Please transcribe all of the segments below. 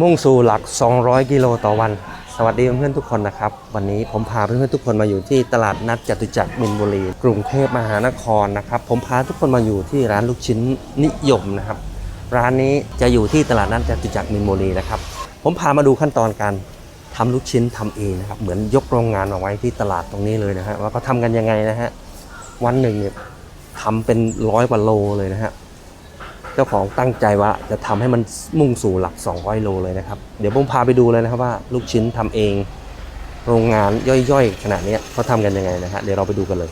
มุ่งสู่หลัก 200 กิโลต่อวัน สวัสดีเพื่อนๆทุกคนนะครับ วันนี้ผมพาเพื่อนๆทุกคนมาอยู่ที่ตลาดนัดจตุจักรมินบุรี กรุงเทพมหานครนะครับ ผมพาทุกคนมาอยู่ที่ร้านลูกชิ้นนิยมนะครับ ร้านนี้จะอยู่ที่ตลาดนัดจตุจักรมินบุรีนะครับ ผมพามาดูขั้นตอนการทำลูกชิ้นทำเองนะครับ เหมือนยกโรงงานมาไว้ที่ตลาดตรงนี้เลยนะฮะว่าเขาทำกันยังไงนะฮะ วันหนึ่งเนี่ยทำเป็นร้อยกว่าโลเลยนะฮะ เจ้าของตั้งใจว่าจะทำให้มันมุ่งสู่หลัก 200 โลเลยนะครับ เดี๋ยวผมพาไปดูเลยนะครับว่าลูกชิ้นทำเอง โรงงานย่อยๆ ขนาดนี้เขาทำกันยังไงนะฮะเดี๋ยวเราไปดูกันเลย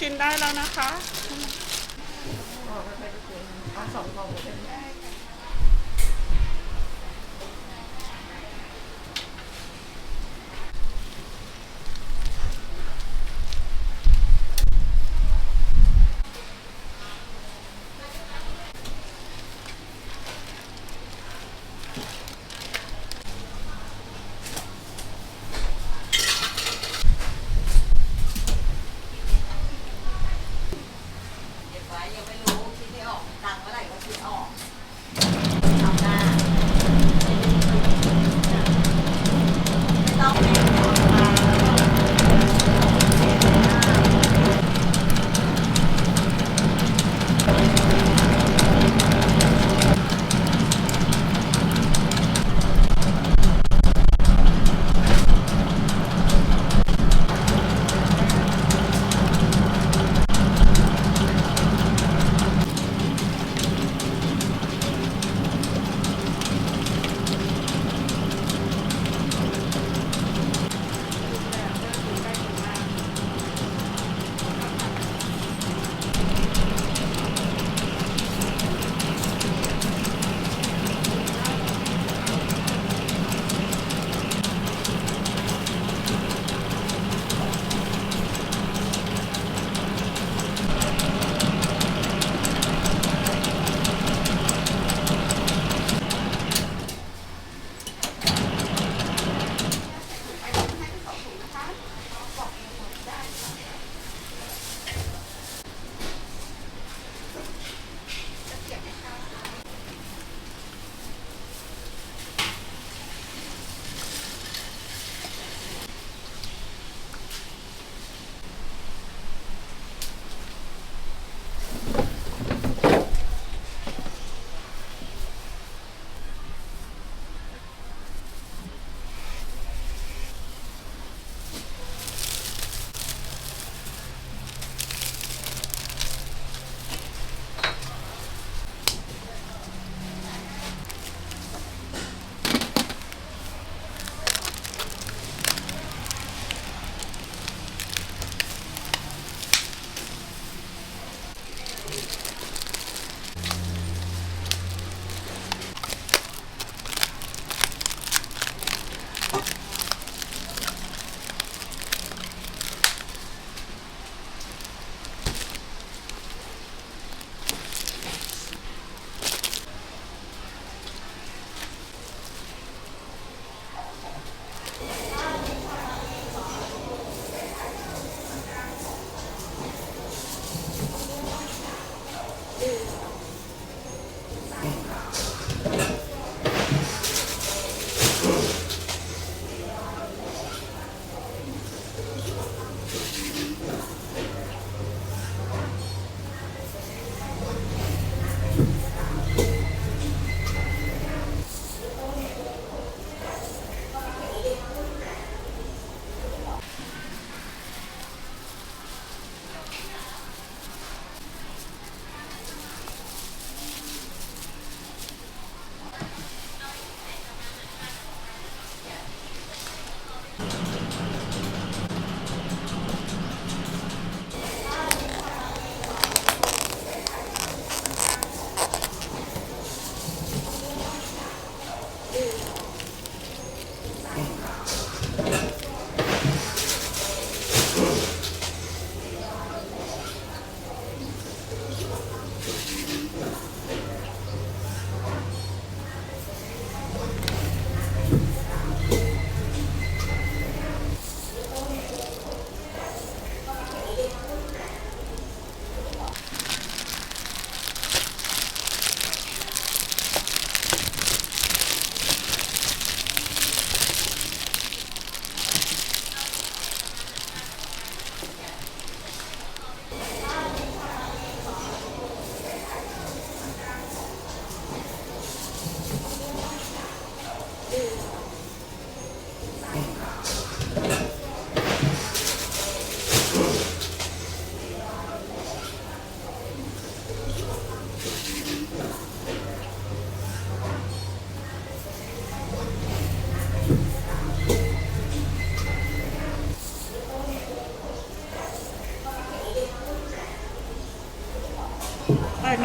ชิ้นได้แล้วนะคะเก็บไว้ยังไม่ออกตังค์เมื่อไหร่ก็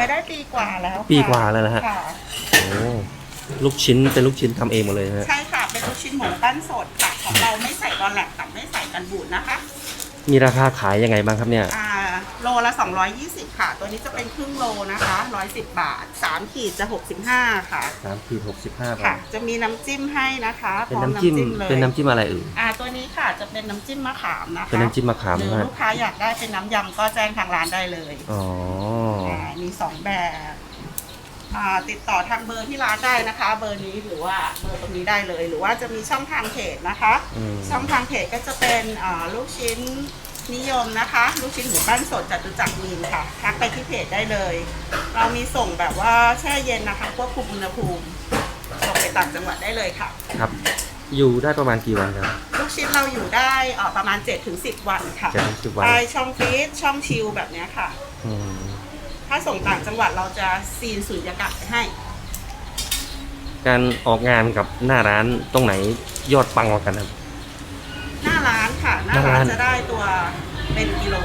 มาได้ปีกว่าแล้วค่ะปีกว่าแล้วนะฮะ ค่ะโอ้ลูกชิ้นเป็นลูกชิ้นทำเองหมดเลยนะฮะใช่ค่ะ เป็นลูกชิ้นหมูปั้นสดค่ะของเราไม่ใส่ตอนแหลกกับไม่ใส่กันบูดนะคะ มีราคาขายยังไงบ้างครับเนี่ย อ่าโลละ 220 ค่ะ ตัวนี้จะเป็นครึ่งโลนะคะ 110 บาท 3 ขีดจะ 65 ค่ะ สามขีดหกสิบห้าบาค่ะ ทจะมีน้ำจิ้มให้นะคะเป็นพร้อน้ำจิ้มเลยเป็นน้ำจิ้มอะไรเอ่ยอ่าตัวนี้ค่ะจะเป็นน้ำจิ้มมะขามนะคะเป็นน้ำจิ้มมะขามหรือนะฮะลูกค้าอยากได้เป็นน้ำยำก็แจ้งทางร้านได้เลย อ๋ออ่า มีสองแบบอ่าติดต่อทางเบอร์ที่ร้านได้นะคะ เบอร์นี้หรือว่าเบอร์ตรงนี้ได้เลย หรือว่าจะมีช่องทางเพจนะคะ อืม ช่องทางเพจก็จะเป็นอ่าลูกชิ้นนิยมนะคะ ลูกชิ้นหมูปั้นสดจตุจักรมีนค่ะทักไปที่เพจได้เลย เรามีส่งแบบว่าแช่เย็นนะคะควบคุมอุณหภูมิส่งไปต่างจังหวัดได้เลยค่ะ ครับ อยู่ได้ประมาณกี่วันครับ ลูกชิ้นเราอยู่ได้เอ่อประมาณ7-10 วันค่ะเจ็ดถึงสิบวันใต้ช่องฟรีซช่องชิลแบบเนี้ยค่ะ อืม ถ้าส่งต่างจังหวัดเราจะซีนสุญญากาศไปให้ การออกงานกับหน้าร้านตรงไหนยอดปังกว่ากันครับ หน้าร้านค่ะ หน้าหน้าร้าร้าน นจะได้ตัวเป็นกิโล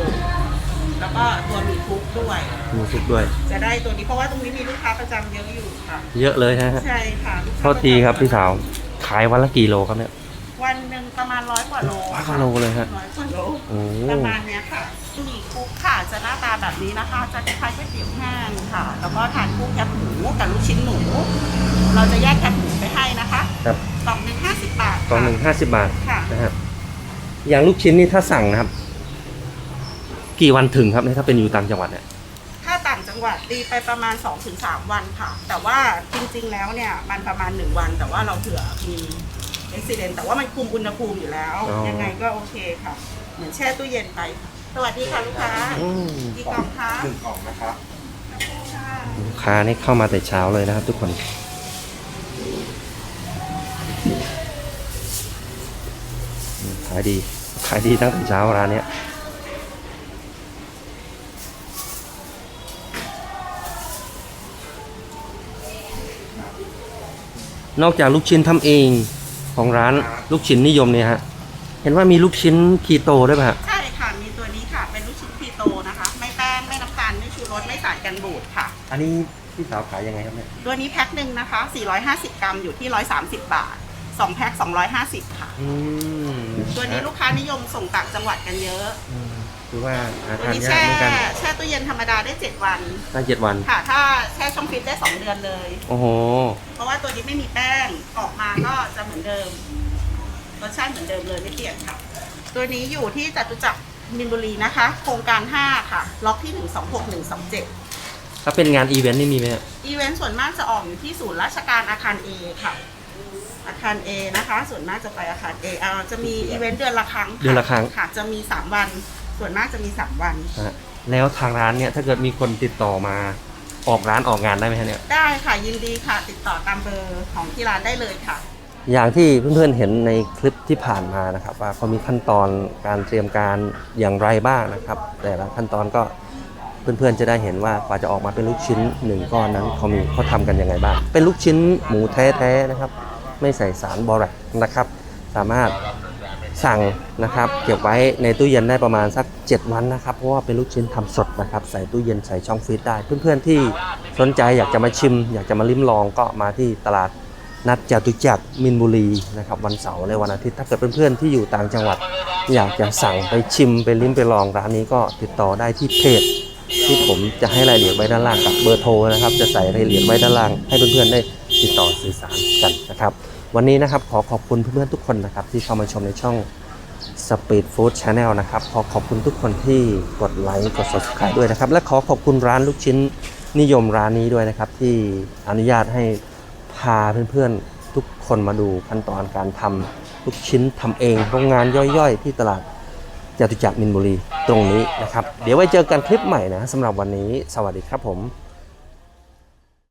แล้วก็ตัวหมีคุกด้วยมีซุปด้วย จะได้ตัวนี้เพราะว่าตรงนี้มีลูกค้าประจำเยอะอยู่ค่ะ เยอะเลยนะฮะใช่ค่ะลูกโทค้าษทีครับพี่สาวขายวันละกี่โลครับเนี่ยวันหนึ่งประมาณร้อยกว่าโลร้อยกว่าโลเลยฮะร้อยกว่าโลโอ้ประมาณเนี้ยค่ะ หมี่คุกค่ะจะหน้าตาแบบนี้นะคะ จะคล้ายๆก๋วยเตี๋ยวแห้งค่ะ แล้วก็ทานคู่แคบหมูกับลูกชิ้นหมู เราจะแยกแคบหมูไปให้นะคะครับกล่องหนึ่งห้าสิบบาทกล่องหนึ่งห้าสิบบาทค่ะ นะฮะอย่างลูกชิ้นนี่ถ้าสั่งนะครับ กี่วันถึงครับเนี่ยถ้าเป็นอยู่ต่างจังหวัดเนี่ย ถ้าต่างจังหวัดตีไปประมาณ 2-3 วันค่ะ แต่ว่าจริงๆแล้วเนี่ยมันประมาณ 1 วัน แต่ว่าเราเผื่อมีอุบิเหตุแต่ว่ามันคุมอุณหภูมิอยู่แล้ว อ๋อ ยังไงก็โอเคค่ะ เหมือนแช่ตู้เย็นไป สวัสดีค่ะลูกค้าอืมกี่กล่องคะหนึ่งกล่องนะครับค่ะลูกค้านี่เข้ามาแต่เช้าเลยนะครับ ทุกคนอืมขายดี ขายดีตั้งแต่เช้าร้านเนี้ยนอกจากลูกชิ้นทำเองของร้านลูกชิ้นนิยมเนี่ยฮะ เห็นว่ามีลูกชิ้นคีโตด้วยป่ะฮะใอันนี้พี่สาวขายยังไงครับเนี่ยตัวนี้แพ็คหนึ่งนะคะ 450 กรัมอยู่ที่ 130 บาท 2 แพ็ค 250 ค่ะ อืมตัวนี้ลูกค้านิยมส่งต่างจังหวัดกันเยอะ อืมคือว่าหาตัวทานนี้ยากแช่เหมือนกันแช่ตู้เย็นธรรมดาได้ 7 วัน ได้เจ็ดวัน ค่ะ ถ้าแช่ช่องฟรีซได้ 2 เดือนเลย โอ้โห เพราะว่าตัวนี้ไม่มีแป้ง ออกมาก็จะเหมือนเดิม รสชาติเหมือนเดิมเลยไม่เปลี่ยนค่ะ ตัวนี้อยู่ที่จตุจักรมินบุรีนะคะ โครงการ 5 ค่ะ ล็อกที่ 126127 ถ้าเป็นงานอีเวนต์นี่มีไหมฮะอีเวนต์ส่วนมากจะออกอยู่ที่ศูนย์ราชการอาคาร A ค่ะ อาคาร A นะคะ ส่วนมากจะไปอาคาร A เอ่อจะมีอีเวนต์เดือนละครั้งเดือนละครั้ง ค่ะ จะมี 3 วัน ส่วนมากจะมี 3 วัน ฮะแล้วทางร้านเนี่ยถ้าเกิดมีคนติดต่อมาออกร้านออกงานได้ไหมฮะเนี่ย ได้ค่ะยินดีค่ะ ติดต่อตามเบอร์ของที่ร้านได้เลยค่ะ อย่างที่เพื่อนๆเห็นในคลิปที่ผ่านมานะครับ ว่าเขามีขั้นตอนการเตรียมการอย่างไรบ้างนะครับ แต่ละขั้นตอนก็ เพื่อนๆจะได้เห็นว่ากว่าจะออกมาเป็นลูกชิ้นหนึ่งก้อนนั้นเขามีเขาทำกันยังไงบ้าง เป็นลูกชิ้นหมูแท้ๆนะครับ ไม่ใส่สารบอแรกนะครับ สามารถสั่งนะครับ เก็บไว้ในตู้เย็นได้ประมาณสัก 7 วันนะครับ เพราะว่าเป็นลูกชิ้นทำสดนะครับ ใส่ตู้เย็นใส่ช่องฟรีซได้ เพื่อนๆที่สนใจอยากจะมาชิม อยากจะมาลิ้มลองก็มาที่ตลาดนัดจตุจักรมินบุรีนะครับวันเสาร์และวันอาทิตย์ถ้าเกิดเพื่อนๆที่อยู่ต่างจังหวัด อยากจะสั่งไปชิมไปลิ้มไปลองร้านนี้ก็ติดต่อได้ที่เพจ ที่ผมจะให้รายละเอียดไว้ด้านล่างกับเบอร์โทรนะครับ จะใส่รายละเอียดไว้ด้านล่าง ให้เพื่อนๆได้ติดต่อสื่อสารกันนะครับ วันนี้นะครับขอขอบคุณเพื่อนๆทุกคนนะครับ ที่เข้ามาชมในช่อง Speed Food Channel นะครับขอขอบคุณทุกคนที่กดไลค์กด subscribe ด้วยนะครับ และขอขอบคุณร้านลูกชิ้นนิยมร้านนี้ด้วยนะครับ ที่อนุญาตให้พาเพื่อนๆทุกคนมาดูขั้นตอนการทำลูกชิ้นทำเองโรงงานย่อยๆ ที่ตลาด จตุจักรมินบุรีตรงนี้นะครับ เดี๋ยวไว้เจอกันคลิปใหม่นะสำหรับวันนี้ สวัสดีครับผม